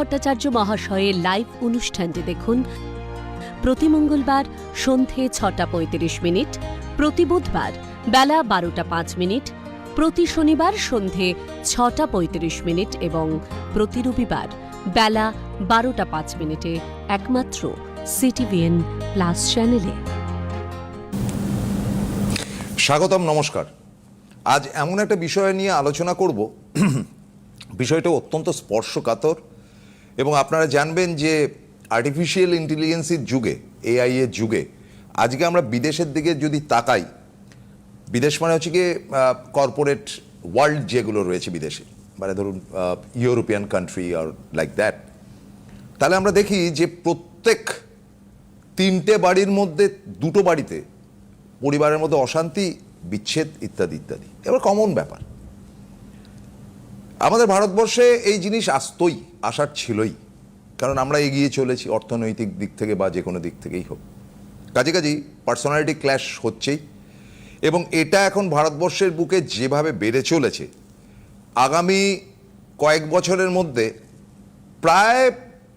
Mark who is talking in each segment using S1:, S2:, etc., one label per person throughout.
S1: ভট্টাচার্য মহাশয়ের লাইভ অনুষ্ঠানটি দেখুন। প্রতি মঙ্গলবার সন্ধে ছটা পঁয়ত্রিশ মিনিট, প্রতি বুধবার বেলা বারোটা পাঁচ মিনিট, প্রতি শনিবার সন্ধে ছটা পঁয়ত্রিশ মিনিট এবং প্রতি রবিবার বেলা বারোটা পাঁচ মিনিটে একমাত্র সিটিভিএন প্লাস চ্যানেলে।
S2: স্বাগতম, নমস্কার। আজ এমন একটা বিষয় নিয়ে আলোচনা করব। বিষয়টা অত্যন্ত স্পর্শকাতর এবং আপনারা জানবেন যে আর্টিফিশিয়াল ইন্টেলিজেন্সির যুগে এআই এর যুগে, আজকে আমরা বিদেশের দিকে যদি তাকাই, বিদেশ মানে হচ্ছে গিয়ে কর্পোরেট ওয়ার্ল্ড যেগুলো রয়েছে বিদেশে মানে ধরুন ইউরোপিয়ান কান্ট্রি আর লাইক দ্যাট তাহলে আমরা দেখি যে প্রত্যেক তিনটে বাড়ির মধ্যে দুটো বাড়িতে পরিবারের মধ্যে অশান্তি, বিচ্ছেদ ইত্যাদি ইত্যাদি। এবার কমন ব্যাপার। আমাদের ভারতবর্ষে এই জিনিস আসতই, আসার ছিলই। কারণ আমরা এগিয়ে চলেছি অর্থনৈতিক দিক থেকে বা যে কোনো দিক থেকেই হোক। কাজে কাজেই পার্সোনালিটি ক্ল্যাশ হচ্ছেই। এবং এটা এখন ভারতবর্ষের বুকে যেভাবে বেড়ে চলেছে, আগামী কয়েক বছরের মধ্যে প্রায়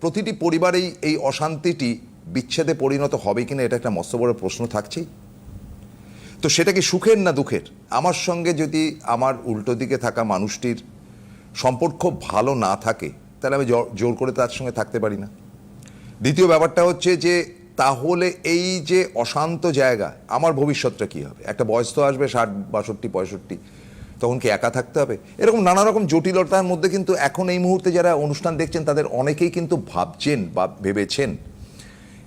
S2: প্রতিটি পরিবারেই এই অশান্তিটি বিচ্ছেদে পরিণত হবে কিনা এটা একটা মস্ত বড় প্রশ্ন থাকছেই। তো সেটা কি সুখের না দুঃখের? আমার সঙ্গে যদি আমার উল্টো দিকে থাকা মানুষটির সম্পর্ক ভালো না থাকে, তাহলে আমি জোর- করে তার সঙ্গে থাকতে পারি না। দ্বিতীয় ব্যাপারটা হচ্ছে যে, তাহলে এই যে অশান্ত জায়গা, আমার ভবিষ্যৎটা কি হবে? একটা বয়স তো আসবে ষাট, বাষট্টি, পঁয়ষট্টি, তখন কি একা থাকতে হবে? এরকম নানা রকম জটিলতার মধ্যে কিন্তু এখন এই মুহূর্তে যারা অনুষ্ঠান দেখছেন, তাদের অনেকেই কিন্তু ভাবছেন বা ভেবেছেন।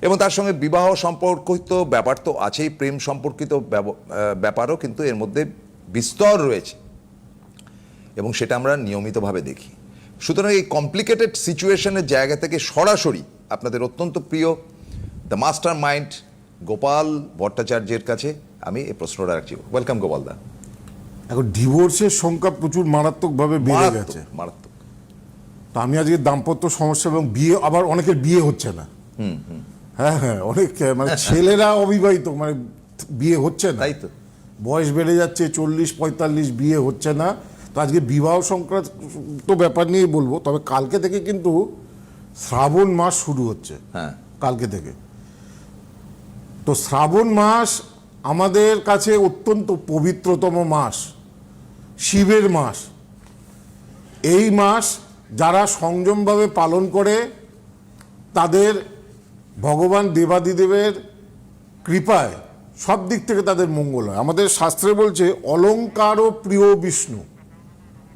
S2: এবং তার সঙ্গে বিবাহ সম্পর্কিত ব্যাপার তো আছেই, প্রেম সম্পর্কিত ব্যাপারও কিন্তু এর মধ্যে বিস্তর রয়েছে। এবং সেটা আমরা নিয়মিতভাবে দেখি। সুতরাং এই কমপ্লিকেটেড সিচুয়েশনের জায়গা থেকে সরাসরি আপনাদের অত্যন্ত প্রিয় দ্য মাস্টার মাইন্ড গোপাল ভট্টাচার্যের কাছে আমি এই প্রশ্নটা রাখছি। ওয়েলকাম গোপাল দা।
S3: এখন ডিভোর্সের সংখ্যা প্রচুর মারাত্মকভাবে বেড়ে গেছে।
S2: মারাত্মক। মারাত্মক
S3: তো আমি আজকে দাম্পত্য সমস্যা এবং বিয়ে আবার অনেকের বিয়ে হচ্ছে না। হ্যাঁ হ্যাঁ অনেক মানে ছেলেরা অবিবাহিত মানে বিয়ে হচ্ছে না।
S2: তাই তো।
S3: বয়স বেড়ে যাচ্ছে চল্লিশ পঁয়তাল্লিশ বিয়ে হচ্ছে না। তো আজকে বিবাহ সংক্রান্ত ব্যাপার নিয়ে বলব তবে কালকে থেকে কিন্তু শ্রাবণ মাস শুরু হচ্ছে।
S2: হ্যাঁ।
S3: কালকে থেকে। তো শ্রাবণ মাস আমাদের কাছে অত্যন্ত পবিত্রতম মাস শিবের মাস। এই মাস যারা সংযমভাবে পালন করে তাদের ভগবান দেবাদিদেবের কৃপায় সব দিক থেকে তাদের মঙ্গল হয়। আমাদের শাস্ত্রে বলছে অলঙ্কার প্রিয় বিষ্ণু।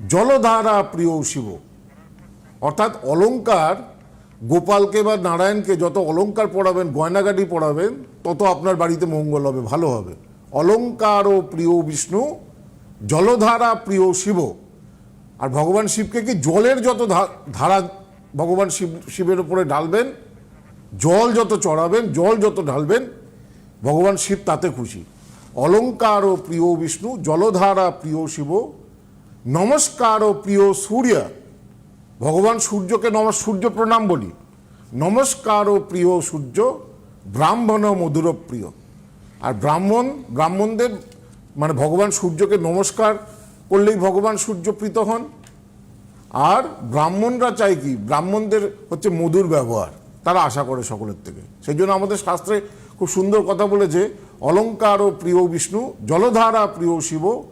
S3: জলধারা প্রিয় শিব। অর্থাৎ অলঙ্কার গোপালকে বা নারায়ণকে যত অলংকার পড়াবেন, গয়নাগাটি পড়াবেন, তত আপনার বাড়িতে মঙ্গল হবে, ভালো হবে। অলংকার ও প্রিয় বিষ্ণু, জলধারা প্রিয় শিব। আর ভগবান শিবকে কি জলের যত ধারা ভগবান শিব, শিবের উপরে ঢালবেন, জল যত চড়াবেন, জল যত ঢালবেন, ভগবান শিব তাতে খুশি। অলংকার ও প্রিয় বিষ্ণু, জলধারা প্রিয় শিব। নমস্কার ও প্রিয় সূর্য। ভগবান সূর্যকে নম সূর্য প্রণাম বলি। নমস্কার ও প্রিয় সূর্য, ব্রাহ্মণ মধুর প্রিয়। আর ব্রাহ্মণ, ব্রাহ্মণদের মানে ভগবান সূর্যকে নমস্কার করলেই ভগবান সূর্য প্রীত হন। আর ব্রাহ্মণরা চায় কি? ব্রাহ্মণদের হচ্ছে মধুর ব্যবহার। তারা আশা করে সকলের থেকে। সেই জন্য আমাদের শাস্ত্রে খুব সুন্দর কথা বলেছে অলঙ্কার ও প্রিয় বিষ্ণু, জলধারা প্রিয় শিব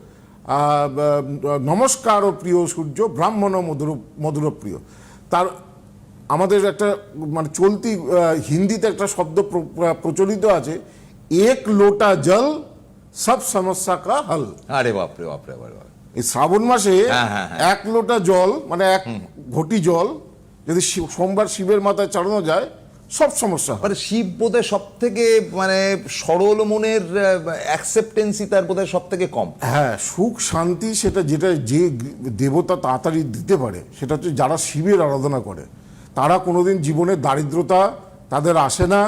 S3: নমস্কার ও প্রিয় সূর্য ব্রাহ্মণ ও মধুর মধুর প্রিয় তার আমাদের একটা মানে চলতি হিন্দিতে একটা শব্দ প্র- প্রচলিত আছে এক লোটা জল সব সমস্যা কা হল
S2: আরে বাপরে বাপরে।
S3: এই শ্রাবণ মাসে
S2: হ্যাঁ, হ্যাঁ, হ্যাঁ।
S3: এক লোটা জল মানে এক ঘটি জল যদি সোমবার শিবের মাথায় চালানো যায় সব সমস্যা
S2: মানে শিব বোধহয় সব থেকে মানে সরল মনের অ্যাকসেপ্টেন্সি তার বোধহয় সব থেকে কম।
S3: হ্যাঁ সুখ শান্তি সেটা যেটা যে দেবতা তাড়াতাড়ি দিতে পারে সেটা হচ্ছে যারা শিবের আরাধনা করে। তারা কোনোদিন জীবনে দারিদ্রতা তাদের আসে না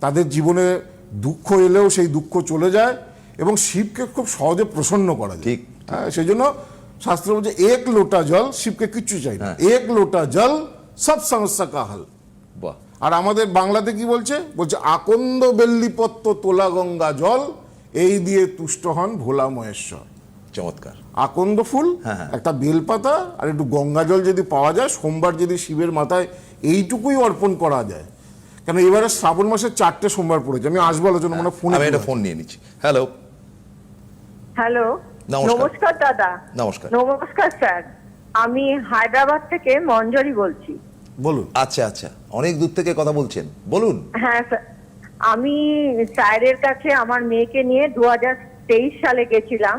S3: তাদের জীবনে দুঃখ এলেও সেই দুঃখ চলে যায় এবং শিবকে খুব সহজে প্রসন্ন করা যায়।
S2: ঠিক,
S3: হ্যাঁ সেই জন্য শাস্ত্র বলছে এক লোটা জল শিবকে কিচ্ছু চাই না।
S2: হ্যাঁ।
S3: এক লোটা জল সব সমস্যা কাহাল।
S2: বাহ।
S3: আর আমাদের বাংলাতে কি বলছে? বলছে আকন্দ বেল্লিপত্র তোলা গঙ্গা জল এই দিয়ে তুষ্ট হন ভোলা মহেশ্বর।
S2: চমৎকার।
S3: আকন্দ ফুল
S2: হ্যাঁ, হ্যাঁ।
S3: একটা বেলপাতা আর একটু গঙ্গা জল যদি পাওয়া যায় সোমবার যদি শিবের মাথায় এইটুকুই অর্পণ করা যায়। কেন এবারে শ্রাবণ মাসের চারটে সোমবার পড়েছে আমি আসব আলোচনা মানে ফোনে
S2: আমি একটা ফোন নিয়ে নিচ্ছি। হ্যালো।
S4: হ্যালো।
S2: নমস্কার।
S4: নমস্কার দাদা।
S2: নমস্কার।
S4: নমস্কার স্যার। আমি হায়দ্রাবাদ থেকে মঞ্জরি বলছি।
S3: বলুন।
S2: আচ্ছা আচ্ছা। অনেক দূর থেকে কথা বলছেন। বলুন।
S4: হ্যাঁ স্যার। আমি স্যারের কাছে আমার মেয়েকে নিয়ে দু তেইশ সালে গেছিলাম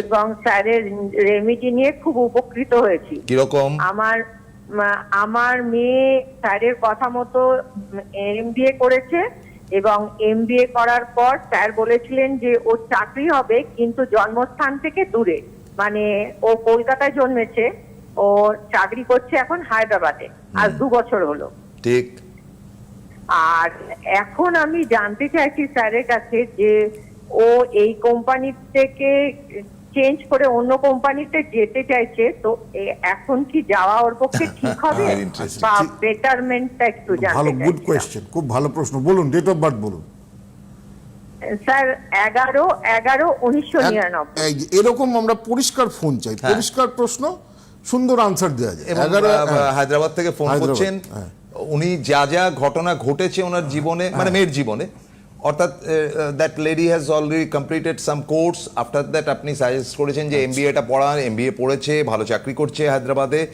S4: এবং স্যারের রেমিডি নিয়ে খুব উপকৃত হয়েছি।
S2: কীরকম?
S4: আমার আমার মেয়ে স্যারের কথা মতো এমবিএ করেছে এবং এমবিএ করার পর স্যার বলেছিলেন যে ওর চাকরি হবে কিন্তু জন্মস্থান থেকে দূরে। মানে ও কলকাতায় জন্মেছে ও চাকরি করছে এখন হায়দ্রাবাদে। আজ দু বছর হলো।
S2: ঠিক।
S4: আর এখন আমি জানতে চাইছি স্যারের কাছে যে ও এই কোম্পানি থেকে চেঞ্জ করে অন্য কোম্পানিতে যেতে চাইছে তো এখন কি যাওয়া ওর পক্ষে ঠিক হবে. বা বেটারমেন্টটা একটু জানতে
S3: ভালো গুড। কোয়েশ্চেন খুব ভালো প্রশ্ন। বলুন ডেট অফ বার্থ বলুন।
S4: স্যার এগারো এগারো উনিশশো নিরানব্বই।
S3: এরকম আমরা পরিষ্কার ফোন চাই।
S2: হ্যাঁ।
S3: পরিষ্কার প্রশ্ন সুন্দর আনসার দেওয়া যায়। হ্যাঁ।
S2: হায়দ্রাবাদ থেকে ফোন করছেন।
S3: হ্যাঁ।
S2: উনি যা যা ঘটনা ঘটেছে ওনার জীবনে মানে মেয়ের জীবনে অর্থাৎ that lady has already completed some course after that আপনি সাজেস্ট করেছেন যে এমবিএটা পড়ান এমবিএ পড়েছে ভালো চাকরি করছে হায়দ্রাবাদে।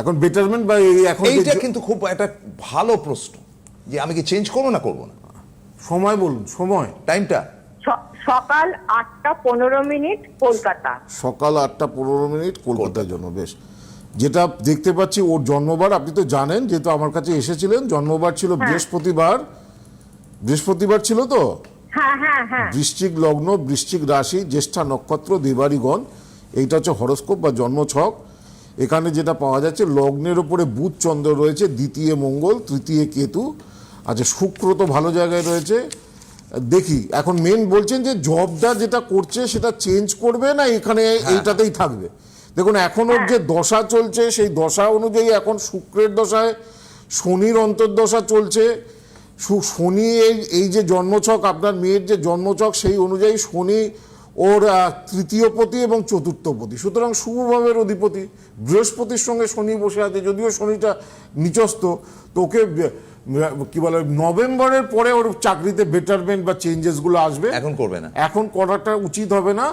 S3: এখন বেটারমেন্ট বা এখন
S2: এইটা কিন্তু খুব একটা ভালো প্রশ্ন যে আমি কি চেঞ্জ করব না করব না?
S3: সময় বলুন সময়।
S2: টাইমটা
S4: সকাল আটটা পনেরো মিনিট কলকাতা।
S3: সকাল আটটা পনেরো মিনিট কলকাতার জন্য বেশ। যেটা দেখতে পাচ্ছি ওর জন্মবার আপনি তো জানেন যেহেতু আমার কাছে এসেছিলেন জন্মবার ছিল বৃহস্পতিবার। বৃহস্পতিবার ছিল তো?
S4: হ্যাঁ হ্যাঁ হ্যাঁ।
S3: বৃশ্চিক লগ্ন বৃশ্চিক রাশি জ্যেষ্ঠা নক্ষত্র দেবারিগণ এইটা হচ্ছে হরস্কোপ বা জন্মছক। এখানে যেটা পাওয়া যাচ্ছে লগ্নের ওপরে বুধ চন্দ্র রয়েছে দ্বিতীয় মঙ্গল তৃতীয় কেতু। আচ্ছা শুক্র তো ভালো জায়গায় রয়েছে। দেখি এখন মেন বলছেন যে জবটা যেটা করছে সেটা চেঞ্জ করবে না এখানে এইটাতেই থাকবে? দেখুন এখন ওর যে দশা চলছে সেই দশা অনুযায়ী এখন শুক্রের দশায় শনির অন্তর্দশা চলছে। শনি এই এই যে জন্মছক আপনার মেয়ের যে জন্মছক সেই অনুযায়ী শনি ওর আহ, তৃতীয় পতি এবং চতুর্থ পতি। সুতরাং শুভভাবের অধিপতি। বৃহস্পতির সঙ্গে শনি বসে আছে যদিও শনিটা নিচস্ত তো ওকে কি বলে নভেম্বরের পরে ওর চাকরিতে বেটারমেন্ট বা চেঞ্জেসগুলো আসবে।
S2: এখন করবে না।
S3: এখন করাটা উচিত হবে না।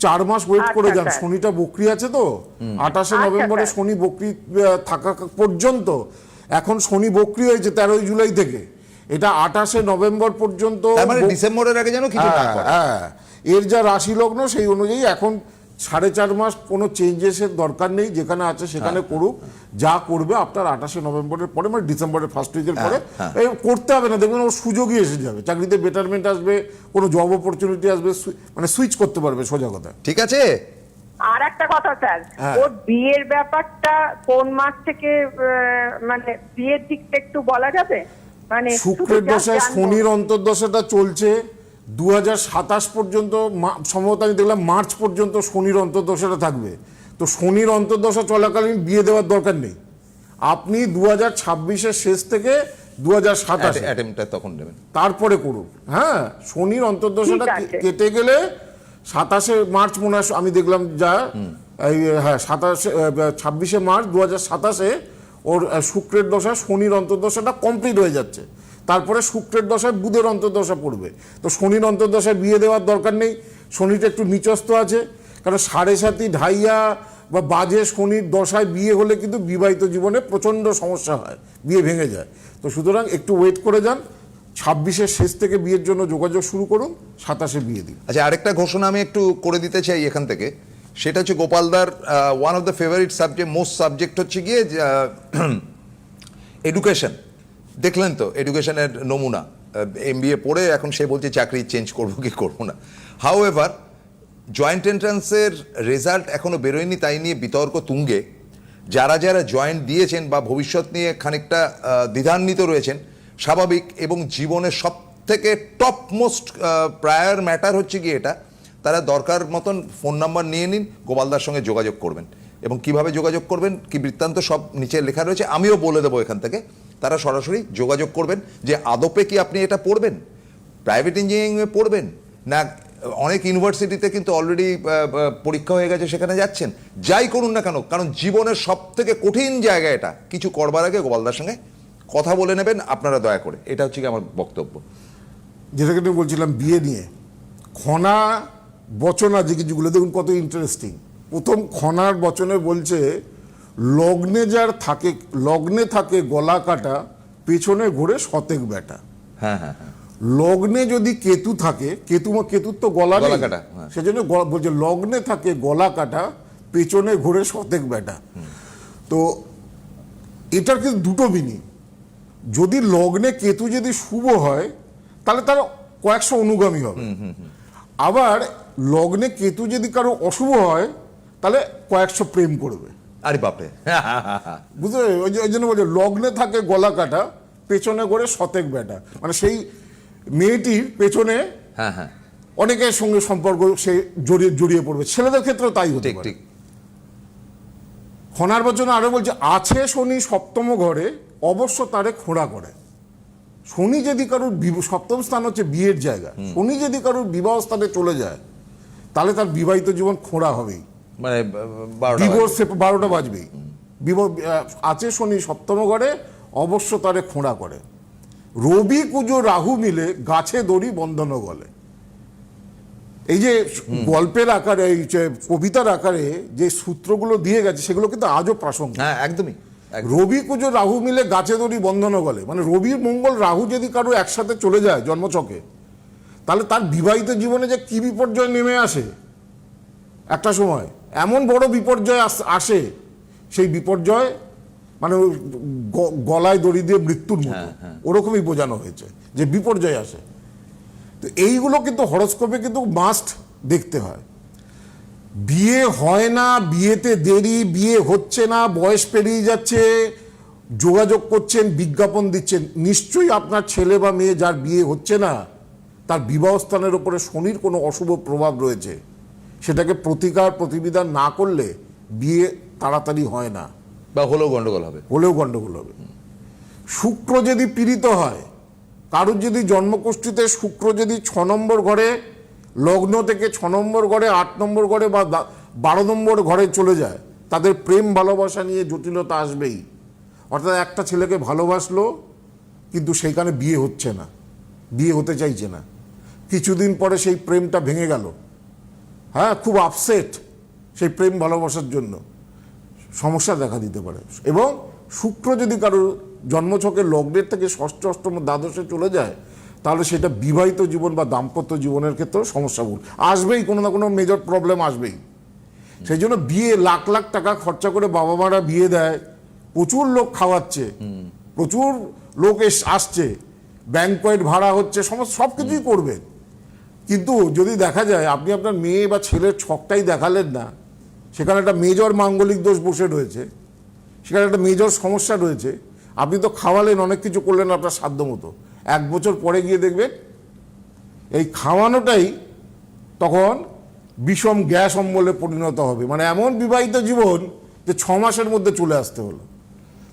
S3: চার মাস ওয়েট
S4: আচ্ছা,
S3: করে যান। শনিটা বকরি আছে তো? আঠাশে
S4: আচ্ছা,
S3: নভেম্বরে। শনি বকরি থাকা পর্যন্ত। এখন শনি বকরি হয়েছে তেরোই জুলাই থেকে। এটা আঠাশে নভেম্বর পর্যন্ত
S2: মানে ডিসেম্বরের আগে যেন কিছু না
S3: হ্যাঁ, হ্যাঁ। এর যা রাশি লগ্ন সেই অনুযায়ী এখন সাড়ে চার মাস কোনো চেঞ্জেসের দরকার নেই যেখানে আছে সেখানে
S2: হ্যাঁ,
S3: করুক যা করবে আপনার আঠাশে নভেম্বরের পরে মানে ডিসেম্বরের ফার্স্ট উইকের পরে
S2: হ্যাঁ।
S3: করতে হবে না দেখবেন ওর সুযোগই এসে যাবে চাকরিতে বেটারমেন্ট আসবে কোনো জব অপরচুনিটি আসবে মানে সুইচ করতে পারবে সোজা কথা
S2: ঠিক আছে?
S4: আর একটা কথা স্যার
S3: হ্যাঁ।
S4: ওর বিয়ের ব্যাপারটা কোন মাস থেকে আহ, মানে বিয়ের দিকটা একটু বলা যাবে? মানে
S3: শুক্রের দশায় শনির অন্তর্দশাটা চলছে দু হাজার সাতাশ পর্যন্ত সম্ভবত আমি দেখলাম মার্চ পর্যন্ত শনির অন্তর্দশাটা থাকবে। তো শনির অন্তর্দশা চলাকালীন বিয়ে দেওয়ার দরকার নেই। আপনি দু হাজার ছাব্বিশের শেষ থেকে দু হাজার
S2: তখন নেবেন।
S3: তারপরে করুন। হ্যাঁ শনির অন্তর্দশাটা কেটে গেলে সাতাশে মার্চ মনে হয় আমি দেখলাম যা এই হ্যাঁ সাতাশে ছাব্বিশে মার্চ দু হাজার সাতাশে ওর শুক্রের দশা শনির অন্তর্দশাটা কমপ্লিট হয়ে যাচ্ছে। তারপরে শুক্রের দশায় বুধের অন্তর্দশা পড়বে। তো শনির অন্তর্দশায় বিয়ে দেওয়ার দরকার নেই, শনিটা একটু নিচস্ত আছে, কারণ সাড়ে সাতি ঢাইয়া বা বাজে শনির দশায় বিয়ে হলে কিন্তু বিবাহিত জীবনে প্রচণ্ড সমস্যা হয়, বিয়ে ভেঙে যায়। তো সুতরাং একটু ওয়েট করে যান, ছাব্বিশের শেষ থেকে বিয়ের জন্য যোগাযোগ শুরু করুন, সাতাশে বিয়ে দিন।
S2: আচ্ছা আরেকটা ঘোষণা আমি একটু করে দিতে চাই এখান থেকে। সেটা হচ্ছে গোপালদার one of the favourite subject most subject হচ্ছে গিয়ে এডুকেশন দেখলেন তো এডুকেশনের নমুনা। এম পড়ে এখন সে বলছে, চাকরি চেঞ্জ করব কি করব না? হাউ এভার জয়েন্ট এন্ট্রান্সের রেজাল্ট এখনও বেরোয়নি, তাই নিয়ে বিতর্ক তুঙ্গে। যারা যারা জয়েন্ট দিয়েছেন বা ভবিষ্যৎ নিয়ে খানিকটা দ্বিধান্বিত রয়েছেন, স্বাভাবিক এবং জীবনের সব থেকে টপ মোস্ট প্রায়ার ম্যাটার হচ্ছে কি এটা? তারা দরকার মতন ফোন নাম্বার নিয়ে নিন গোপালদার সঙ্গে যোগাযোগ করবেন। এবং কীভাবে যোগাযোগ করবেন, কি বৃত্তান্ত সব নিচে লেখা রয়েছে, আমিও বলে দেবো এখান থেকে। তারা সরাসরি যোগাযোগ করবেন যে আদপে কি আপনি এটা পড়বেন? প্রাইভেট ইঞ্জিনিয়ারিংয়ে পড়বেন? না, অনেক ইউনিভার্সিটিতে কিন্তু অলরেডি পরীক্ষা হয়ে গেছে, সেখানে যাচ্ছেন। যাই করুন না কেন, কারণ জীবনের সব থেকে কঠিন জায়গা এটা। কিছু করবার আগে গোপালদার সঙ্গে কথা বলে নেবেন, আপনারা দয়া করে। এটা হচ্ছে কি আমার বক্তব্য।
S3: যেটাকে আমি বলছিলাম বিয়ে নিয়ে, খনা বচন আছে কিছুগুলো, দেখুন কত ইন্টারেস্টিং প্রথম খনার বচনে বলছে লগ্নে যার থাকে লগ্নে থাকে গলা কাটা পেছনে ঘুরে শতেক বেটা
S2: হ্যাঁ হ্যাঁ হ্যাঁ।
S3: লগ্নে যদি কেতু থাকে কেতু কেতুর তো গলা
S2: কাটা, হ্যাঁ।
S3: সেজন্য বলছে লগ্নে থাকে গলা কাটা পেছনে ঘুরে শতেক বেটা তো এটার কিন্তু দুটো মিনিং যদি লগ্নে কেতু যদি শুভ হয় তাহলে তার কয়েকশো অনুগামী হবে। আবার লগ্নে কেতু যদি কারও অশুভ হয় তাহলে কয়েকশো প্রেম করবে।
S2: আরে বাপরে।
S3: বুঝতে পেরেছ? ওই ওই জন্য বলছে লগ্নে থাকে গলা কাটা পেছনে করে শতেক বেটা মানে সেই মেয়েটির পেছনে
S2: হ্যাঁ হ্যাঁ।
S3: অনেকের সঙ্গে সম্পর্ক সে জড়িয়ে জড়িয়ে পড়বে। ছেলেদের ক্ষেত্রেও তাই হতে
S2: ঠিক ঠিক।
S3: খনার বচন আরও বলছে আছে শনি সপ্তম ঘরে অবশ্য তারে খোঁড়া করে। শনি যদি কারোর সপ্তম স্থান হচ্ছে বিয়ের জায়গা। শনি যদি কারোর বিবাহ স্থানে চলে যায় তাহলে তার বিবাহিত জীবন খোঁড়া হবেই।
S2: মানে বারোটা
S3: ডিভোর্স বারোটা বাজবেই। আছে শনি সপ্তম ঘরে অবশ্য তারে খোঁড়া করে। রবি কুজো রাহু মিলে গাছে দড়ি বন্ধন গলে। এই যে গল্পের আকারে এই যে কবিতার আকারে যে সূত্রগুলো দিয়ে গেছে সেগুলো কিন্তু আজও প্রাসঙ্গিক।
S2: হ্যাঁ একদমই
S3: রবি কুজো রাহু মিলে গাছে দড়ি বন্ধন গলে। মানে রবি মঙ্গল রাহু যদি কারও একসাথে চলে যায় জন্মচকে তাহলে তার বিবাহিত জীবনে যে কি বিপর্যয় নেমে আসে একটা সময় এমন বড় বিপর্যয় আসে সেই বিপর্যয় মানে গলায় দড়ি দিয়ে মৃত্যুর মতো। ওরকমই বোঝানো হয়েছে যে বিপর্যয় আসে। তো এইগুলো কিন্তু হরস্কোপে কিন্তু মাস্ট দেখতে হয়। বিয়ে হয় না বিয়েতে দেরি বিয়ে হচ্ছে না বয়স পেরিয়ে যাচ্ছে যোগাযোগ করছেন বিজ্ঞাপন দিচ্ছেন নিশ্চয়ই আপনার ছেলে বা মেয়ে যার বিয়ে হচ্ছে না তার বিবাহস্থানের ওপরে শনির কোনো অশুভ প্রভাব রয়েছে। সেটাকে প্রতিকার প্রতিবিধান না করলে বিয়ে তাড়াতাড়ি হয় না।
S2: বা হলেও গন্ডগোল হবে।
S3: হলেও গন্ডগোল হবে। শুক্র যদি পীড়িত হয় কারুর যদি জন্মকুষ্ঠিতে শুক্র যদি ছ নম্বর ঘরে লগ্ন থেকে ছ নম্বর ঘরে আট নম্বর ঘরে বা বারো নম্বর ঘরে চলে যায় তাদের প্রেম ভালোবাসা নিয়ে জটিলতা আসবেই। অর্থাৎ একটা ছেলেকে ভালোবাসলো কিন্তু সেইখানে বিয়ে হচ্ছে না বিয়ে হতে চাইছে না। কিছুদিন পরে সেই প্রেমটা ভেঙে গেল। হ্যাঁ খুব আপসেট সেই প্রেম ভালোবাসার জন্য। সমস্যা দেখা দিতে পারে। এবং শুক্র যদি কারোর জন্মছকের লগ্নের থেকে ষষ্ঠ অষ্টম দ্বাদশে চলে যায় তাহলে সেটা বিবাহিত জীবন বা দাম্পত্য জীবনের ক্ষেত্রেও সমস্যাগুলো আসবেই কোনো না কোনো মেজর প্রবলেম আসবেই। সেই জন্য বিয়ে লাখ লাখ টাকা খরচা করে বাবা মারা বিয়ে দেয় প্রচুর লোক খাওয়াচ্ছে প্রচুর লোক এস- আসছে ব্যাংকয়েট ভাড়া হচ্ছে সমস্ত সব কিছুই করবেন কিন্তু যদি দেখা যায়, আপনি আপনার মেয়ে বা ছেলের ছকটাই দেখালেন না, সেখানে একটা মেজর মাঙ্গলিক দোষ বসে রয়েছে, সেখানে একটা মেজর সমস্যা রয়েছে, আপনি তো খাওয়ালেন, অনেক কিছু করলেন আপনার সাধ্য মতো। এক বছর পরে গিয়ে দেখবেন, এই খাওয়ানোটাই তখন বিষম গ্যাস অম্বলে পরিণত হবে। মানে এমন বিবাহিত জীবন যে ছ মাসের মধ্যে চলে আসতে হলো।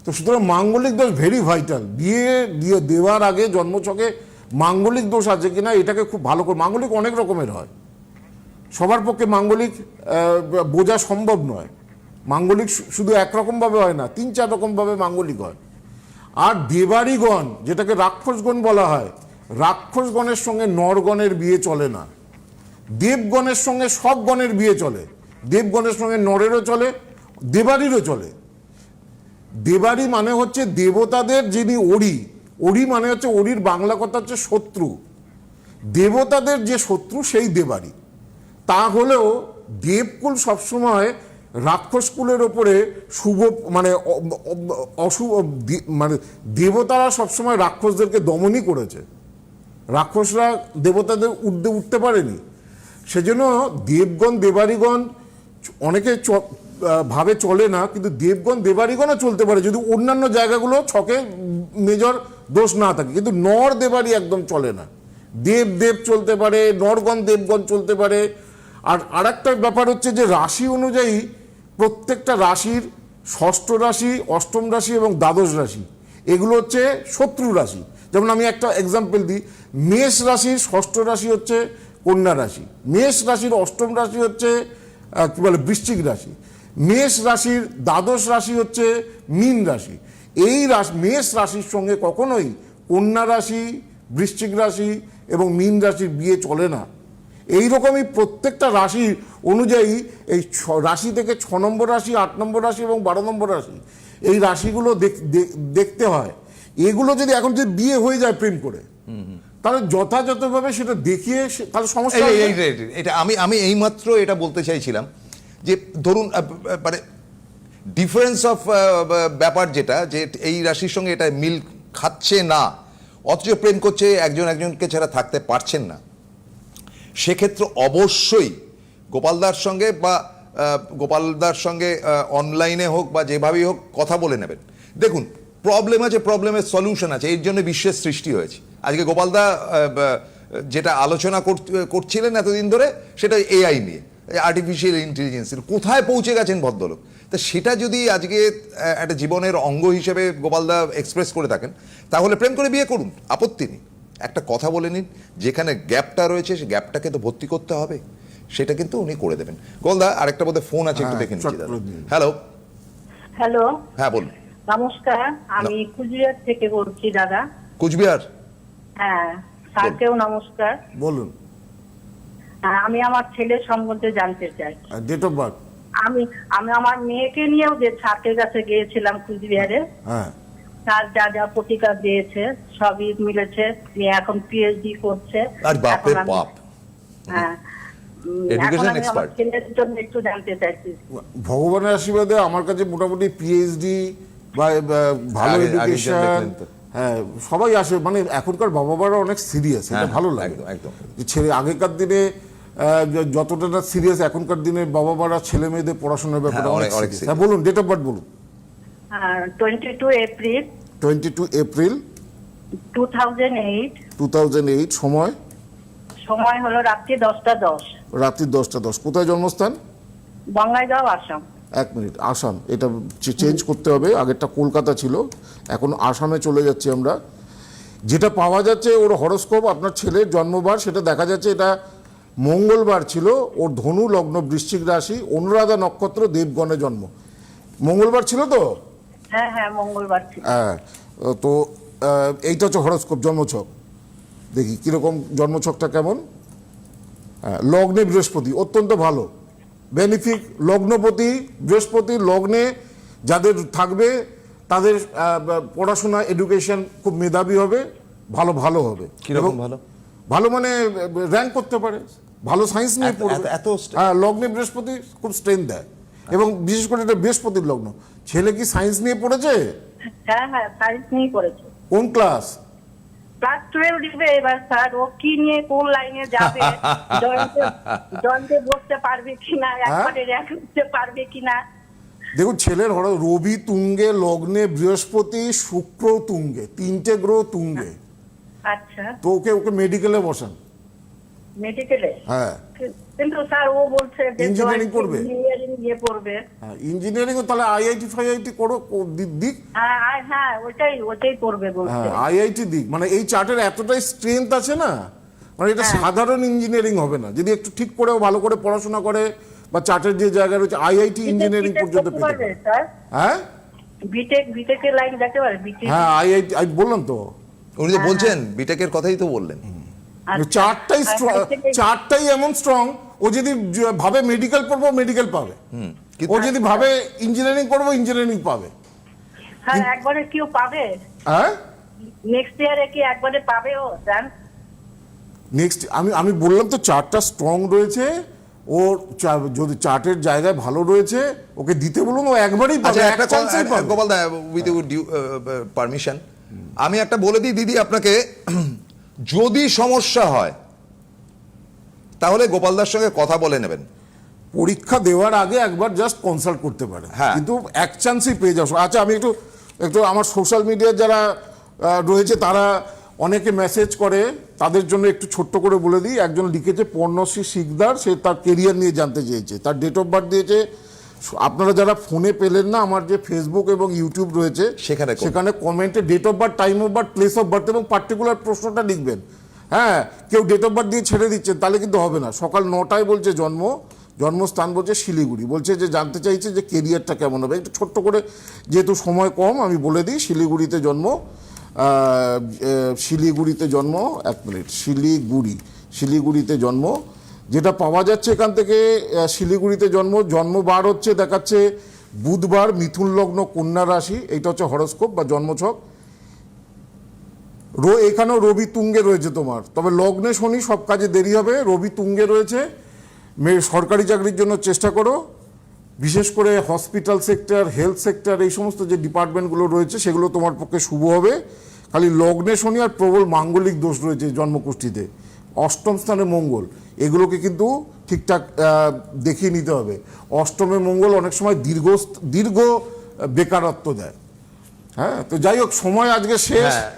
S3: তো সুতরাং মাঙ্গলিক দোষ ভেরি ভাইটাল বিয়ে দিয়ে দেওয়ার আগে জন্মছকে মাঙ্গলিক দোষ আছে কিনা এটাকে খুব ভালো করে মাঙ্গলিক অনেক রকমের হয়। সবার পক্ষে মাঙ্গলিক বোঝা সম্ভব নয়। মাঙ্গলিক শুধু একরকমভাবে হয় না, তিন চার রকমভাবে মাঙ্গলিক হয়। আর দেবারিগণ, যেটাকে রাক্ষসগণ বলা হয়, রাক্ষসগণের সঙ্গে নরগণের বিয়ে চলে না। দেবগণের সঙ্গে সব গণের বিয়ে চলে। দেবগণের সঙ্গে নরেরও চলে দেবারিরও চলে। দেবারি মানে হচ্ছে দেবতাদের যিনি অরি অরি মানে হচ্ছে অরির বাংলা কথা হচ্ছে শত্রু। দেবতাদের যে শত্রু, সেই দেবারি তা হলেও দেবকুল সবসময় রাক্ষসকুলের ওপরে শুভ মানে অশুভ মানে দেবতারা সবসময় রাক্ষসদেরকে দমনই করেছে। রাক্ষসরা দেবতাদের উঠতে উঠতে পারেনি। সেজন্য দেবগণ, দেবারিগণ অনেকে ভাবে চলে না, কিন্তু দেবগণ, দেবারিগণও চলতে পারে। যদি অন্যান্য জায়গাগুলো ছকে মেজর দোষ না থাকে। কিন্তু নর দেবারি একদম চলে না। দেব দেব চলতে পারে, নরগণ, দেবগণ চলতে পারে। আর আরেকটা ব্যাপার হচ্ছে যে রাশি অনুযায়ী প্রত্যেকটা রাশির ষষ্ঠ রাশি, অষ্টম রাশি এবং দ্বাদশ রাশি, এগুলো হচ্ছে শত্রু রাশি। যেমন আমি একটা এক্সাম্পল দিই। মেষ রাশির ষষ্ঠ রাশি হচ্ছে কন্যা রাশি। মেষ রাশির অষ্টম রাশি হচ্ছে কি বলে, বৃশ্চিক রাশি। মেষ রাশির দ্বাদশ রাশি হচ্ছে মীন রাশি। এই রাশি মেষ রাশির সঙ্গে কখনোই কন্যা রাশি বৃশ্চিক রাশি এবং মীন রাশির বিয়ে চলে না। এই রকমই প্রত্যেকটা রাশি অনুযায়ী এই ছ- রাশি থেকে ছ নম্বর রাশি আট নম্বর রাশি এবং বারো নম্বর রাশি এই রাশিগুলো দেখতে হয়। এগুলো যদি এখন যদি বিয়ে হয়ে যায় প্রেম করে তাহলে যথাযথভাবে সেটা দেখিয়ে তাহলে সমস্যা
S2: এটা আমি আমি এইমাত্র এটা বলতে চাইছিলাম যে ধরুন মানে ডিফারেন্স অফ ব্যাপার যেটা, যে এই রাশির সঙ্গে এটা মিল খাচ্ছে না, অথচ প্রেম করছে, একজন একজনকে ছাড়া থাকতে পারছেন না। সেক্ষেত্রে অবশ্যই গোপালদার সঙ্গে বা গোপালদার সঙ্গে অনলাইনে হোক বা যেভাবেই হোক কথা বলে নেবেন। দেখুন প্রবলেম আছে প্রবলেমের সলিউশন আছে, এর জন্য বিশ্বের সৃষ্টি হয়েছে। আজকে গোপালদা যেটা আলোচনা কর- করছিলেন এতদিন ধরে, সেটা এআই নিয়ে। আর্টিফিশিয়াল ইন্টেলিজেন্স কোথায় পৌঁছে গেছেন ভদ্রলোক? তা সেটা যদি আজকে একটা জীবনের অঙ্গ হিসেবে গোপালদা এক্সপ্রেস করে থাকেন তাহলে প্রেম করে বিয়ে করুন আপত্তি নেই। একটা কথা বলে নিন যেখানে গ্যাপটা রয়েছে সেই গ্যাপটাকে তো ভর্তি করতে হবে। সেটা কিন্তু উনি করে দেবেন। গোলদা আরেকটা বোধহয় ফোন আছে একটু দেখে নিচ্ছি
S3: চট
S2: দাদা।
S3: করে দিন।
S2: হ্যালো
S5: হ্যালো
S2: হ্যাঁ বলুন।
S5: নমস্কার আমি কুচবিহার থেকে বলছি দাদা।
S2: কুচবিহার?
S5: হ্যাঁ স্যারকেও নমস্কার।
S3: বলুন।
S5: হ্যাঁ, আমি আমার ছেলের সম্বন্ধে জানতে চাই।
S3: ডেট অফ বার্থ
S5: আমি আমি আমার মেয়েকে নিয়েও যে ছাত্রের কাছে গিয়েছিলাম কুচবিহারে
S3: হ্যাঁ।
S5: তার যা যা প্রতিকার দিয়েছে সবই মিলেছে মেয়ে এখন পিএইচডি করছে।
S2: আর বাপরে বাপ।
S5: হ্যাঁ। একটু জানতে চাইছি।
S3: ভগবানের আশীর্বাদে আমার কাছে মোটামুটি পিএইচডি বা ভালো এডুকেশন হ্যাঁ সবাই আসে। মানে এখনকার বাবা মারা অনেক সিরিয়াস এটা
S2: হ্যাঁ,
S3: ভালো লাগে।
S2: একদম, একদম।
S3: ছেলে আগেকার দিনে যতটা না সিরিয়াস এখনকার দিনে বাবা মারা ছেলে মেয়েদের পড়াশোনার ব্যাপারে
S2: হ্যাঁ,
S3: অনেক
S2: অনেক- অনেক
S3: হ্যাঁ বলুন ডেট অফ বার্থ বলুন।
S5: Twenty two April
S3: twenty two April
S5: two thousand eight
S3: two thousand eight সময়?
S5: সময় হলো রাত্রি দশটা দশ।
S3: রাত্রি দশটা দশ। কোথায় জন্মস্থান?
S5: বঙ্গাইগাঁও আসাম।
S3: এক মিনিট আসাম। এটা চেঞ্জ করতে হবে আগেরটা কলকাতা ছিল। এখন আসামে চলে যাচ্ছি আমরা। যেটা পাওয়া যাচ্ছে ওর হরস্কোপ আপনার ছেলের জন্মবার সেটা দেখা যাচ্ছে এটা মঙ্গলবার ছিল ওর ধনু লগ্ন বৃশ্চিক রাশি অনুরাধা নক্ষত্র দেবগণে জন্ম। মঙ্গলবার ছিল তো?
S5: হ্যাঁ হ্যাঁ মঙ্গলবার ছিল।
S3: হ্যাঁ তো এইটা হচ্ছে হরস্কোপ জন্মছক। দেখি কীরকম জন্মছকটা কেমন? হ্যাঁ, লগ্নে বৃহস্পতি অত্যন্ত ভালো। বেনিফিক লগ্নপতি বৃহস্পতি লগ্নে যাদের থাকবে তাদের পড়াশোনা এডুকেশন খুব মেধাবী হবে ভালো ভালো হবে।
S2: কীরকম ভালো?
S3: ভালো মানে র্যাঙ্ক করতে পারে। ভালো সায়েন্স নিয়ে পড়বে।
S2: এত-
S3: হ্যাঁ লগ্নে বৃহস্পতি খুব স্ট্রেংথ দেয়। এবং বিশেষ করে এটা বৃহস্পতির লগ্ন। ছেলে কি সায়েন্স নিয়ে পড়েছে?
S5: হ্যাঁ হ্যাঁ সায়েন্স নিয়ে করেছে
S3: কোন ক্লাস
S5: ক্লাস টুয়েলভ দিবে এবার স্যার ও কি নিয়ে কোন লাইনে যাবে জয়েন্টে জয়েন্টে বসতে পারবে কিনা একবারে র্যাঙ্ক উঠতে পারবে কিনা?
S3: দেখুন ছেলের রবি তুঙ্গে লগ্নে বৃহস্পতি শুক্র তুঙ্গে তিনটে গ্রহ তুঙ্গে।
S5: আচ্ছা।
S3: তো ওকে ওকে মেডিকেলে বসান।
S5: মেডিকেলে
S3: হ্যাঁ।
S5: কিন্তু স্যার ও বলছে যে
S3: পড়বে?
S5: ইঞ্জিনিয়ারিং নিয়ে পড়বে।
S3: হ্যাঁ ইঞ্জিনিয়ারিং তাহলে আইআইটি ফাইআইটি করো দিক।
S5: হ্যাঁ হ্যাঁ ওটাই ওটাই করবে বলছে।
S3: হ্যাঁ আইআইটি দিক। মানে এই চার্টের এতটাই স্ট্রেংথ আছে না মানে এটা সাধারণ ইঞ্জিনিয়ারিং হবে না। যদি একটু ঠিক করে ভালো করে পড়াশোনা করে বা চার্টের যে জায়গা রয়েছে আইআইটি ইঞ্জিনিয়ারিং পর্যন্ত
S5: করতে
S3: পেতে পারে হ্যাঁ?
S5: বিটেক বিটেকের লাইন দেখতে পারে বিটেক
S3: হ্যাঁ আইআইটি বললাম তো।
S2: উনি তো বলছেন বিটেকের কথাই তো বললেন।
S3: চারটাই strong- চারটাই এমন স্ট্রং ও যদি ভাবে মেডিকেল পড়ব মেডিকেল পাবে। ও যদি ভাবে ইঞ্জিনিয়ারিং করব ইঞ্জিনিয়ারিং পাবে।
S5: হ্যাঁ একবারে কেউ পাবে?
S3: হ্যাঁ?
S5: নেক্সট ইয়ারে কি একবারে পাবে ও স্যার?
S3: নেক্সট আমি আমি বললাম তো চারটা স্ট্রং রয়েছে ওর যদি চার্টের জায়গায় ভালো রয়েছে ওকে দিতে বলুন ও একবারই পাবে
S2: আচ্ছা
S3: একটা
S2: একটা
S3: চান্সই পাবে।
S2: গোপাল দা উইথ ইউর পারমিশন আমি একটা বলে দিই দিদি আপনাকে যদি সমস্যা হয় তাহলে গোপালদার সঙ্গে কথা বলে নেবেন।
S3: পরীক্ষা দেওয়ার আগে একবার জাস্ট কনসাল্ট করতে পারে
S2: হ্যাঁ।
S3: কিন্তু এক চান্সই পেয়ে যাও। আচ্ছা আমি একটু একটু আমার সোশ্যাল মিডিয়ার যারা রয়েছে তারা অনেকে মেসেজ করে তাদের জন্য একটু ছোট্ট করে বলে দিই। একজন লিখেছে পর্ণশ্রী শিকদার সে তার কেরিয়ার নিয়ে জানতে চেয়েছে। তার ডেট অফ বার্থ দিয়েছে আপনারা যারা ফোনে পেলেন না আমার যে ফেসবুক এবং ইউটিউব রয়েছে
S2: সেখানে
S3: সেখানে কমেন্টে date of birth time of birth place of birth এবং পার্টিকুলার প্রশ্নটা লিখবেন। হ্যাঁ কেউ ডেট অফ বার্থ দিয়ে ছেড়ে দিচ্ছেন তাহলে কিন্তু হবে না। সকাল নটায় বলছে জন্ম জন্মস্থান বলছে শিলিগুড়ি। বলছে যে জানতে চাইছে যে কেরিয়ারটা কেমন হবে। একটু ছোট্ট করে যেহেতু সময় কম আমি বলে দিই শিলিগুড়িতে জন্ম শিলিগুড়িতে জন্ম এক মিনিট শিলিগুড়ি। শিলিগুড়িতে জন্ম যেটা পাওয়া যাচ্ছে এখান থেকে শিলিগুড়িতে জন্ম, জন্মবার হচ্ছে দেখাচ্ছে বুধবার মিথুন লগ্ন কন্যা রাশি, এইটা হচ্ছে হরস্কোপ বা জন্মছক। রো, এখানেও রবি তুঙ্গে রয়েছে তোমার, তবে লগ্নে শনি সব কাজে দেরি হবে, রবি তুঙ্গে রয়েছে। মেয়ে সরকারি চাকরির জন্য চেষ্টা করো, বিশেষ করে হসপিটাল সেক্টর, হেলথ সেক্টর, এই সমস্ত যে ডিপার্টমেন্টগুলো রয়েছে, সেগুলো তোমার পক্ষে শুভ হবে। খালি লগ্নে শনি আর প্রবল মাঙ্গলিক দোষ রয়েছে জন্মকুষ্ঠিতে অষ্টম স্থানে মঙ্গল। এগুলোকে কিন্তু ঠিকঠাক দেখিয়ে নিতে হবে। অষ্টমে মঙ্গল অনেক সময় দীর্ঘ দীর্ঘ বেকারত্ব দেয়। হ্যাঁ তো যাই হোক সময় আজকে শেষ।
S2: হ্যাঁ।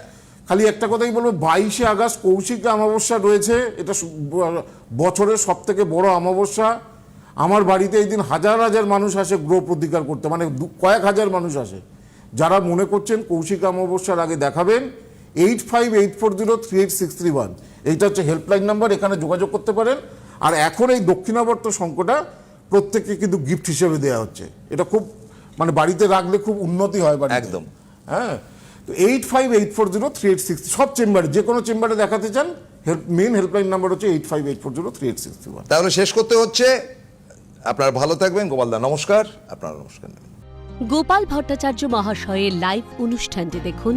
S3: খালি একটা কথাই বলব বাইশে আগস্ট কৌশিক অমাবস্যা রয়েছে। এটা বছরের সব থেকে বড় অমাবস্যা। আমার বাড়িতে এই দিন হাজার হাজার মানুষ আসে গ্রহ প্রতিকার করতে। মানে দু- কয়েক হাজার মানুষ আসে। যারা মনে করছেন কৌশিক অমাবস্যার আগে দেখাবেন eight five eight four zero three eight six three one. এইটা হচ্ছে হেল্পলাইন নাম্বার এখানে যোগাযোগ করতে পারেন। আর এখন এই দক্ষিণাবর্ত শঙ্কটা প্রত্যেককে কিন্তু গিফট হিসেবে দেওয়া হচ্ছে। এটা খুব মানে বাড়িতে রাখলে খুব উন্নতি হয় বাড়িতে।
S2: একদম।
S3: হ্যাঁ? তো eight five eight four zero three eight six সব চেম্বারে যে কোনো চেম্বারে দেখাতে চান হেল্প মেন হেল্পলাইন নাম্বার হচ্ছে eight five eight four zero three eight six one
S2: তাহলে শেষ করতে হচ্ছে। আপনারা ভালো থাকবেন। গোপালদা নমস্কার। আপনারা নমস্কার
S1: গোপাল ভট্টাচার্য মহাশয়ের লাইভ অনুষ্ঠানটি দেখুন।